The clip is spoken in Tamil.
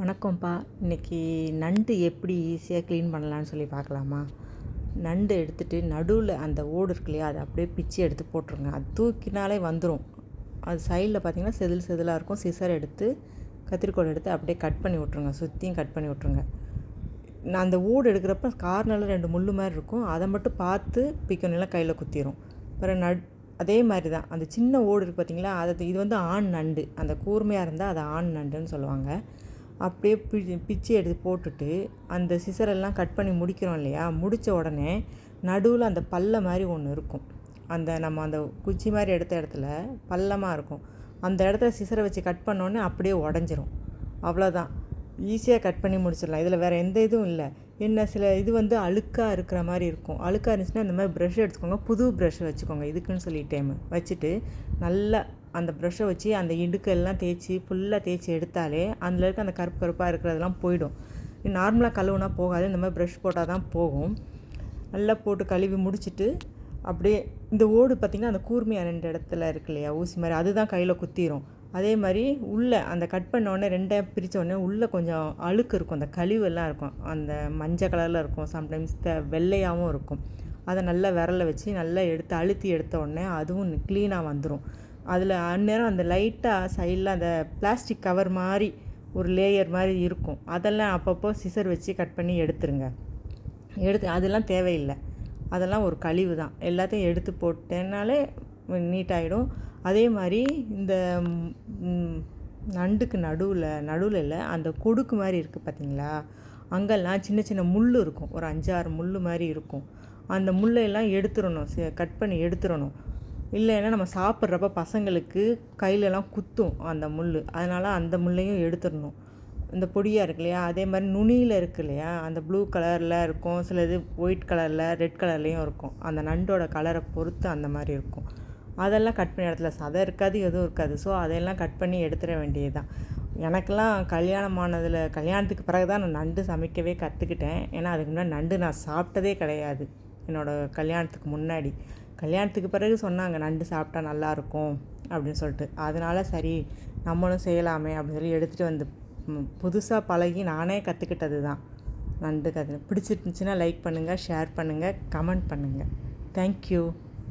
வணக்கம்ப்பா. இன்றைக்கி நண்டு எப்படி ஈஸியாக க்ளீன் பண்ணலான்னு சொல்லி பார்க்கலாமா? நண்டு எடுத்துகிட்டு நடுவில் அந்த ஓடு இருக்கு இல்லையா அதை அப்படியே பிச்சு எடுத்து போட்டுருங்க. அது தூக்கினாலே வந்துடும் அது சைடில் பார்த்தீங்கன்னா செதில் செதிலாக இருக்கும். சிசர் எடுத்து கத்திரிக்கோல் எடுத்து அப்படியே கட் பண்ணி விட்ருங்க சுற்றியும் கட் பண்ணி விட்ருங்க நான் அந்த ஓடு எடுக்கிறப்ப கார்னரில் ரெண்டு முள் மாதிரி இருக்கும். அதை மட்டும் பார்த்து பிக்கணும் கையில் குத்திரும். அப்புறம் நட் அதே மாதிரி தான். அந்த சின்ன ஓடு இருக்குது பார்த்தீங்களா அது இது வந்து ஆண் நண்டு. அந்த கூர்மையாக இருந்தால் அது ஆண் நண்டுன்னு சொல்லுவாங்க. அப்படியே பி பிச்சு எடுத்து போட்டுட்டு அந்த சிசரெல்லாம் கட் பண்ணி முடிக்கிறோம் இல்லையா? முடித்த உடனே நடுவில் அந்த பல்ல மாதிரி ஒன்று இருக்கும். அந்த நம்ம அந்த குச்சி மாதிரி எடுத்த இடத்துல பள்ளமாக இருக்கும். அந்த இடத்துல சிசரை வச்சு கட் பண்ணோன்னே அப்படியே உடஞ்சிரும். அவ்வளோதான் ஈஸியாக கட் பண்ணி முடிச்சிடலாம். இதில் வேறு எந்த இதுவும் இல்லை. என்ன சில இது வந்து அழுக்காக இருக்கிற மாதிரி இருக்கும். அழுக்காக இருந்துச்சுன்னா இந்த மாதிரி ப்ரஷ் எடுத்துக்கோங்க. புது ப்ரஷ் வச்சுக்கோங்க. இதுக்குன்னு சொல்லிட்டேன். வச்சுட்டு நல்லா அந்த ப்ரஷ்ஷை வச்சு அந்த இடுக்கெல்லாம் தேய்ச்சி ஃபுல்லாக தேய்ச்சி எடுத்தாலே அதில் இருக்க அந்த கருப்பு கருப்பாக இருக்கிறதெல்லாம் போயிடும். நார்மலாக கழுவுனா போகாது. இந்த மாதிரி ப்ரெஷ் போட்டால் தான் போகும். நல்லா போட்டு கழுவி முடிச்சுட்டு அப்படியே இந்த ஓடு பார்த்திங்கன்னா அந்த கூர்மையாக ரெண்டு இடத்துல இருக்கு இல்லையா? ஊசி மாதிரி அதுதான் கையில் குத்திரும். அதே மாதிரி உள்ளே அந்த கட் பண்ண உடனே ரெண்டாக பிரித்தோடனே உள்ளே கொஞ்சம் அழுக்கு இருக்கும். அந்த கழிவெல்லாம் இருக்கும். அந்த மஞ்சள் கலரில் இருக்கும். சம்டைம்ஸ் த வெள்ளையாகவும் இருக்கும். அதை நல்லா விரலை வச்சு நல்லா எடுத்து அழுத்தி எடுத்த உடனே அதுவும் க்ளீனாக வந்துடும் அதில் அந்நேரம் அந்த லைட்டாக சைடில் அந்த பிளாஸ்டிக் கவர் மாதிரி ஒரு லேயர் மாதிரி இருக்கும். அதெல்லாம் அப்பப்போ சிசர் வச்சு கட் பண்ணி எடுத்துருங்க. எடுத்து அதெல்லாம் தேவையில்லை. அதெல்லாம் ஒரு கழிவு தான். எல்லாத்தையும் எடுத்து போட்டேனாலே நீட்டாகிடும் அதே மாதிரி இந்த நண்டுக்கு நடுவில் நடுவில் இல்லை அந்த கொடுக்கு மாதிரி இருக்குது பார்த்தீங்களா அங்கெல்லாம் சின்ன சின்ன முள் இருக்கும். ஒரு அஞ்சாறு முள் மாதிரி இருக்கும். அந்த முள்ளையெல்லாம் எடுத்துடணும். கட் பண்ணி எடுத்துடணும். இல்லைன்னா நம்ம சாப்பிட்றப்ப பசங்களுக்கு கையிலலாம் குத்தும் அந்த முள் அதனால் அந்த முள்ளையும் எடுத்துடணும். இந்த பொடியாக இருக்கு இல்லையா? அதே மாதிரி நுனியில் இருக்கு இல்லையா? அந்த ப்ளூ கலரில் இருக்கும். சில இது ஒயிட் கலரில் ரெட் கலர்லேயும் இருக்கும். அந்த நண்டோட கலரை பொறுத்து அந்த மாதிரி இருக்கும். அதெல்லாம் கட் பண்ணி இடத்துல சதை இருக்காது எதுவும் இருக்காது. ஸோ அதையெல்லாம் கட் பண்ணி எடுத்துட வேண்டியது தான் எனக்கெல்லாம் கல்யாணம் ஆனதில் கல்யாணத்துக்கு பிறகு தான் நான் நண்டு சமைக்கவே கற்றுக்கிட்டேன் ஏன்னா அதுக்கு முன்னாடி நண்டு நான் சாப்பிட்டதே கிடையாது. என்னோடய கல்யாணத்துக்கு முன்னாடி. கல்யாணத்துக்கு பிறகு சொன்னாங்க நண்டு சாப்பிட்டா நல்லாயிருக்கும் அப்படின்னு சொல்லிட்டு. அதனால் சரி நம்மளும் செய்யலாமே அப்படின்னு சொல்லி எடுத்துகிட்டு வந்து புதுசாக பழகி நானே கற்றுக்கிட்டது தான் நண்டு கற்று பிடிச்சிருந்துச்சின்னா லைக் பண்ணுங்கள் ஷேர் பண்ணுங்கள் கமெண்ட் பண்ணுங்கள் தேங்க்யூ